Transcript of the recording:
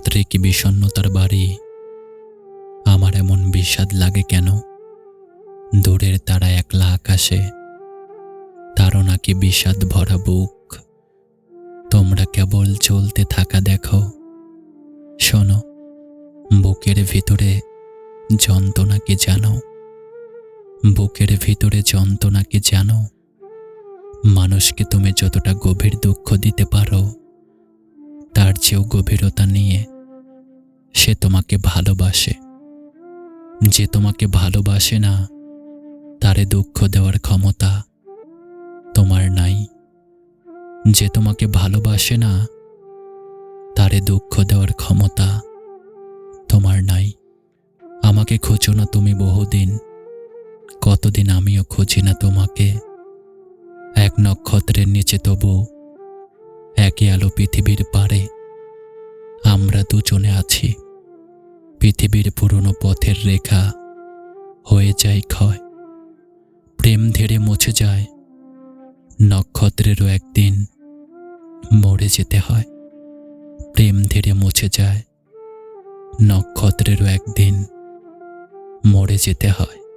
রাত্রে কি বিষণ্ণতার বাড়ি? আমার এমন বিষাদ লাগে কেন? দূরের তারা একলা আকাশে। তারও নাকি বিষাদ ভরা বুক? তোমরা কেবল চলতে থাকা দেখো। শোনো, বুকের ভিতরে যন্ত্রণা কি জানো? বুকের ভিতরে যন্ত্রণা কি জানো? মানুষকে তুমি যতটা গভীর দুঃখ দিতে পারো তার চেয়েও গভীরতা নিয়ে সে তোমাকে ভালোবাসে। যে তোমাকে ভালোবাসে না, তারে দুঃখ দেওয়ার ক্ষমতা তোমার নাই। যে তোমাকে ভালোবাসে না, তারে দুঃখ দেওয়ার ক্ষমতা তোমার নাই। আমাকে খোঁজো না তুমি বহুদিন, কতদিন আমিও খুঁজি না তোমাকে। এক নক্ষত্রের নিচে তবু একই আলো পৃথিবীর পারে দুজনে আছি। পৃথিবীর পুরনো পথের রেখা হয়ে যায় ক্ষয়। প্রেম ধীরে মুছে যায়। নক্ষত্রেরও একদিন মরে যেতে হয়। প্রেম ধীরে মুছে যায়। নক্ষত্রেরও একদিন মরে যেতে হয়।